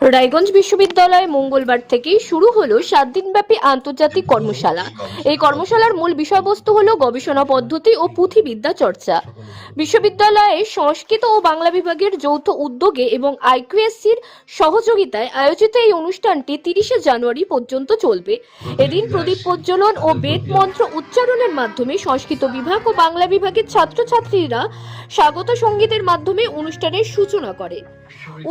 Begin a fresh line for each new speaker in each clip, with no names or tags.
রায়গঞ্জ বিশ্ববিদ্যালয়ে মঙ্গলবার থেকেই শুরু হলো সাত দিনব্যাপী আন্তর্জাতিক কর্মশালা। এই কর্মশালার মূল বিষয়বস্তু হলো গবেষণা পদ্ধতি ও পুঁথিবিদ্যা চর্চা। বিশ্ববিদ্যালয়ে সংস্কৃত ও বাংলা বিভাগের যৌথ উদ্যোগে এবং আইকিউএসসির সহযোগিতায় আয়োজিত এই অনুষ্ঠানটি তিরিশে জানুয়ারি পর্যন্ত চলবে। এদিন প্রদীপ প্রজ্বলন ও বেদ মন্ত্র উচ্চারণের মাধ্যমে সংস্কৃত বিভাগ ও বাংলা বিভাগের ছাত্রছাত্রীরা স্বাগত সঙ্গীতের মাধ্যমে অনুষ্ঠানের সূচনা করে।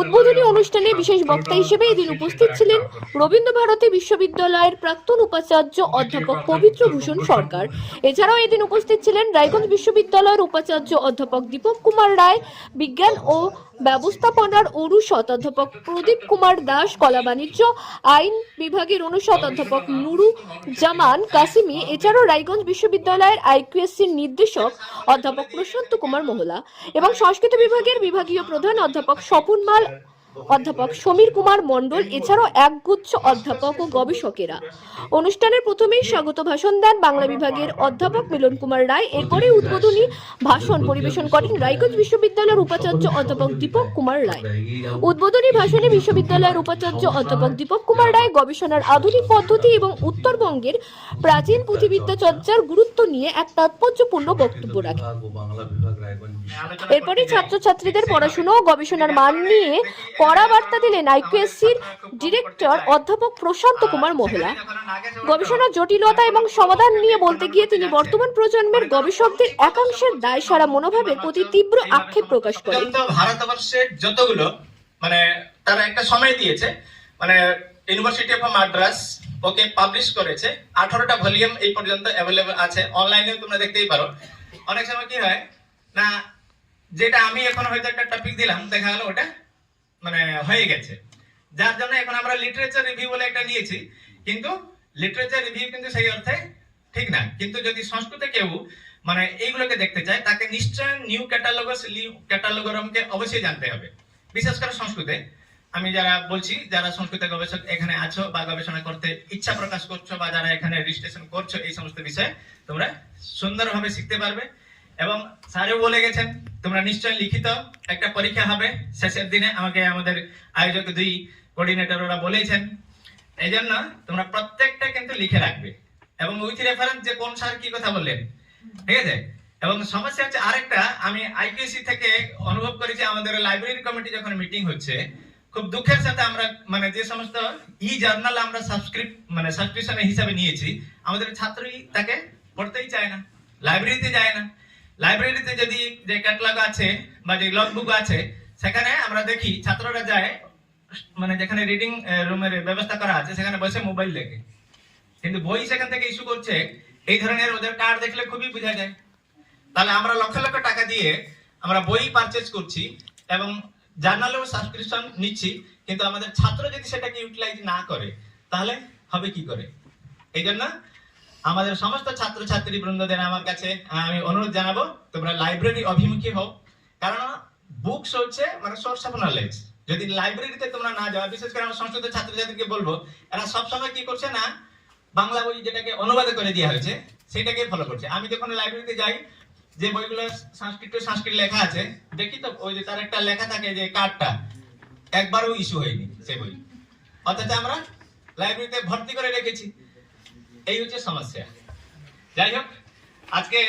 উদ্বোধনী অনুষ্ঠানে বিশেষ বক্তা হিসেবে এদিন উপস্থিত ছিলেন রবীন্দ্র ভারতী বিশ্ববিদ্যালয়ের প্রাক্তন উপাচার্য অধ্যাপক পবিত্র ভূষণ সরকার। এছাড়াও এদিন উপস্থিত ছিলেন রায়গঞ্জ বিশ্ববিদ্যালয়ের উপাচার্য অধ্যাপক দীপক কুমার রায়, বিজ্ঞান ও ব্যবস্থাপনার অনুষদ অধ্যাপক প্রদীপ কুমার দাস, কলা বাণিজ্য, আইন বিভাগের অনুষদ অধ্যাপক নুরু জামান কাসিমি, এছাড়াও রায়গঞ্জ বিশ্ববিদ্যালয়ের আইকিউএসসির নির্দেশক অধ্যাপক প্রশান্ত কুমার মোহলা এবং সংস্কৃত বিভাগের বিভাগীয় প্রধান অধ্যাপক স্বপন মাল অধ্যাপক সমীর কুমার মণ্ডল এছাড়াও একগুচ্ছ অধ্যাপক ও গবেষকেরা অনুষ্ঠানের প্রথমেই স্বাগত ভাষণ দেন বাংলা বিভাগের অধ্যাপক মিলন কুমার রায় এরপরে উদ্বোধনী ভাষণ পরিবেশন করেন রায়গঞ্জ বিশ্ববিদ্যালয়ের উপাচার্য অধ্যাপক দীপক কুমার রায় উদ্বোধনী ভাষণে বিশ্ববিদ্যালয়ের উপাচার্য অধ্যাপক দীপক কুমার রায় গবেষণার আধুনিক পদ্ধতি এবং উত্তরবঙ্গের প্রাচীন পুঁথিবিদ্যা চর্চার গুরুত্ব নিয়ে এক তাৎপর্যপূর্ণ বক্তব্য রাখেন এরপরে ছাত্রছাত্রীদের পড়াশুনো ও গবেষণার মান নিয়ে কড়া বার্তা দিলেন আইকিউএসসির ডিরেক্টর অধ্যাপক প্রশান্ত কুমার মোহলা। গবেষণার জটিলতা এবং সমাধান নিয়ে বলতে গিয়ে তিনি বর্তমান প্রজন্মের গবেষকদের একাংশের দায় সারা মনোভাবের প্রতি তীব্র আক্ষেপ প্রকাশ করেন।
ভারতবর্ষের যতগুলো মানে তারা একটা সময় দিয়েছে মানে ইউনিভার্সিটি অফ মাদ্রাস ওকে পাবলিশ করেছে, আঠারোটা ভলিউম এই পর্যন্ত অ্যাভেলেবল আছে অনলাইনেও তোমরা দেখতেই পারো। অনেক সময় কি হয়, না, যেটা আমি এখন হয়তো একটা টপিক দিলাম, দেখা গেল ওটা মানে হয়ে গেছে। যার জন্য এখন আমরা লিটারেচার রিভিউ বলে একটা নিয়েছি। কিন্তু লিটারেচার রিভিউ কিন্তু সেই অর্থে ঠিক না। কিন্তু যদি সংস্কৃতে কেউ মানে এইগুলোকে দেখতে চায়, তাকে নিশ্চয় নিউ ক্যাটালগস ক্যাটালগরমকে অবশ্যই জানতে হবে। বিশেষ করে সংস্কৃতে। আমি যারা বলছি, যারা সংস্কৃত গবেষক এখানে আছো বা গবেষণা করতে ইচ্ছা প্রকাশ করছ বা যারা এখানে রেজিস্ট্রেশন করছ, এই সমস্ত বিষয়ে তোমরা সুন্দরভাবে শিখতে পারবে। এবং স্যারও বলে গেছেন, তোমরা নিশ্চয় লিখিত একটা পরীক্ষা হবে। শেষের দিনে আমাকে আমাদের আয়োজক দুই কোঅর্ডিনেটর ওরা বলেছেন। এই জন্য তোমরা প্রত্যেকটা কিন্তু লিখে রাখবে। এবং উইথ রেফারেন্স যে কোন স্যার কি কথা বললেন, ঠিক আছে? এবং সমস্যা হচ্ছে আরেকটা, আমি আইপিএসসি থেকে অনুভব করেছি, আমাদের লাইব্রেরি কমিটি যখন মিটিং হচ্ছে, খুব দুঃখের সাথে আমরা মানে যে সমস্ত ই জার্নাল আমরা সাবস্ক্রিপ মানে সাবস্ক্রিপশন হিসাবে নিয়েছি, আমাদের ছাত্রই তাকে পড়তেই চায় না লাইব্রেরিতে যায় না। লাইব্রেরিতে যদি যে ক্যাটলগ আছে বা যে লগ আছে, সেখানে আমরা দেখি ছাত্ররা যায় মানে যেখানে রিডিং রুমের ব্যবস্থা করা আছে, সেখানে বসে মোবাইল দেখে। কিন্তু বই সেখান থেকে ইস্যু করছে, এই ধরনের ওদের কার্ড দেখলে খুবই বোঝা যায়। তাহলে আমরা লক্ষ লক্ষ টাকা দিয়ে আমরা বই পারচেজ করছি এবং জার্নালেও সাবস্ক্রিপশন নিচ্ছি, কিন্তু আমাদের ছাত্র যদি সেটাকে ইউটিলাইজ না করে, তাহলে হবে কি করে? এই জন্য আমাদের সমস্ত ছাত্রছাত্রী বৃন্দদের আমার কাছে আমি অনুরোধ জানাব, তোমরা লাইব্রেরি অভিমুখী হও। কারণ বুকস হচ্ছে মানে সোর্স অফ নলেজ যদি লাইব্রেরিতে তোমরা না যাও, বিশেষ করে আমার সংস্কৃত ছাত্রছাত্রীকে বলব, এরা সবসময় কি করছে না, বাংলা বই যেটাকে অনুবাদ করে দেওয়া হয়েছে, সেটাকে ফলো করছে। আমি যখন লাইব্রেরিতে যাই, যে বইগুলো সংস্কৃত সংস্কৃত লেখা আছে, দেখি তো, ওই যে তার একটা লেখা থাকে যে কার্ডটা একবারও ইস্যু হয়নি সেই বই। অথচ আমরা লাইব্রেরিতে ভর্তি করে রেখেছি। এই হচ্ছে সমস্যা। যাই হোক, আজকে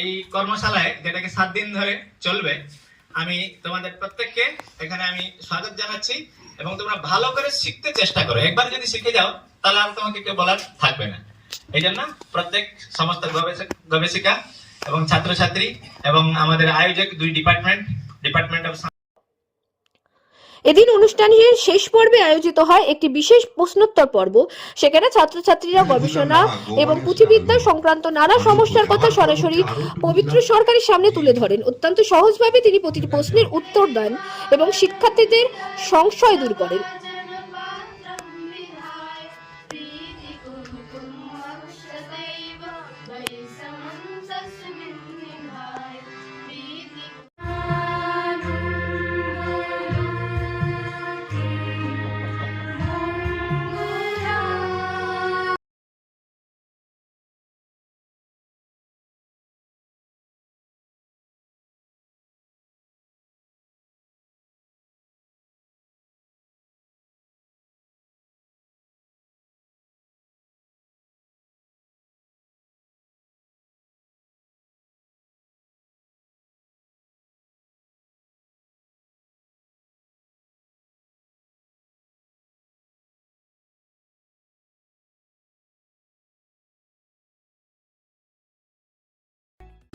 এই কর্মশালায়, যেটাকে সাত দিন ধরে চলবে, আমি তোমাদের প্রত্যেককে এখানে আমি স্বাগত জানাচ্ছি এবং তোমরা ভালো করে শিখতে চেষ্টা করো। একবার যদি শিখে যাও, তাহলে আর তোমাকে কেউ বলার থাকবে না। এই জন্য প্রত্যেক সমস্ত গবেষক, গবেষিকা এবং ছাত্রছাত্রী এবং আমাদের আয়োজক দুই ডিপার্টমেন্ট ডিপার্টমেন্ট অফ
এদিন অনুষ্ঠানের শেষ পর্বে আয়োজিত হয় একটি বিশেষ প্রশ্নোত্তর পর্ব। সেখানে ছাত্রছাত্রীরা গবেষণা এবং পুঁথিবিদ্যা সংক্রান্ত নানা সমস্যার কথা সরাসরি পবিত্র সরকারের সামনে তুলে ধরেন। অত্যন্ত সহজভাবে তিনি প্রতিটি প্রশ্নের উত্তর দেন এবং শিক্ষার্থীদের সংশয় দূর করেন।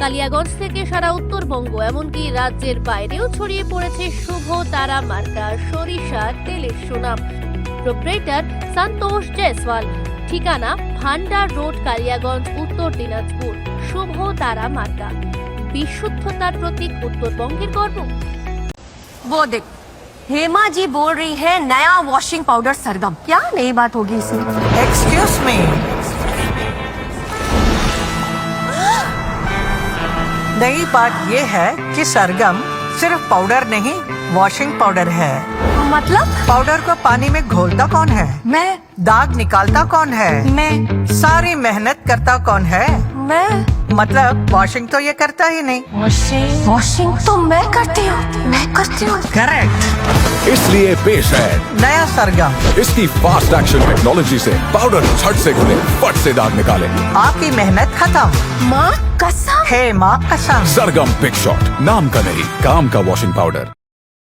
কালিয়াগঞ্জ থেকে সারা উত্তরবঙ্গ এমনকি রাজ্যের বাইরেও ছড়িয়ে পড়েছে শুভ তারা মার্কা সরিষা তেলের সুনাম প্রোপ্রেটার সন্তোষ জয়সওয়াল ঠিকানা ভান্ডার রোড কালিয়াগঞ্জ উত্তর দিনাজপুর শুভ তারা মার্কা বিশুদ্ধতার প্রতীক উত্তরবঙ্গের গর্ব
वो देख हेमा जी बोल रही है नया वॉशिंग पाउडर सरगम क्या नई बात होगी इसमें
एक्सक्यूज मी नई बात ये है कि सरगम सिर्फ़ पाउडर नहीं वॉशिंग पाउडर है।
मतलब?
पाउडर को पानी में घोलता कौन है?
मैं?
दाग निकालता कौन है?
मैं?
सारी मेहनत करता कौन है?
मैं?
मतलब वॉशिंग तो ये करता ही नहीं।
वॉशिंग वॉशिंग तो मैं करती हूँ। मैं करती हूँ।
करेक्ट
इसलिए पेश है।
नया सरगम।
इसकी फास्ट एक्शन टेक्नोलॉजी से पाउडर झट से घुले फट से दाग निकाले।
आपकी मेहनत खत्म।
माँ कसम।
हे माँ कसम।
सरगम पिक शॉट नाम का नहीं काम का वॉशिंग पाउडर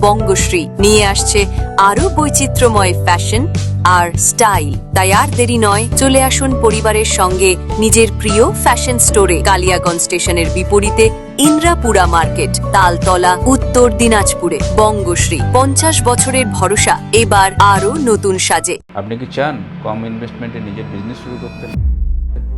বঙ্গশ্রী। নিয়ে আসছে আরও বৈচিত্র্যময় ফ্যাশন আর স্টাইল। তাই আর দেরি নয়, চলে আসুন পরিবারের সঙ্গে নিজের প্রিয় ফ্যাশন স্টোরে, কালিয়াগঞ্জ স্টেশনের বিপরীতে ইন্দ্রাপুরা মার্কেট, তালতলা, উত্তর দিনাজপুরে। বঙ্গশ্রী, পঞ্চাশ বছরের ভরসা, এবার আরও নতুন সাজে।
আপনি কি চান কম ইনভেস্টমেন্টে নিজের বিজনেস শুরু করতে?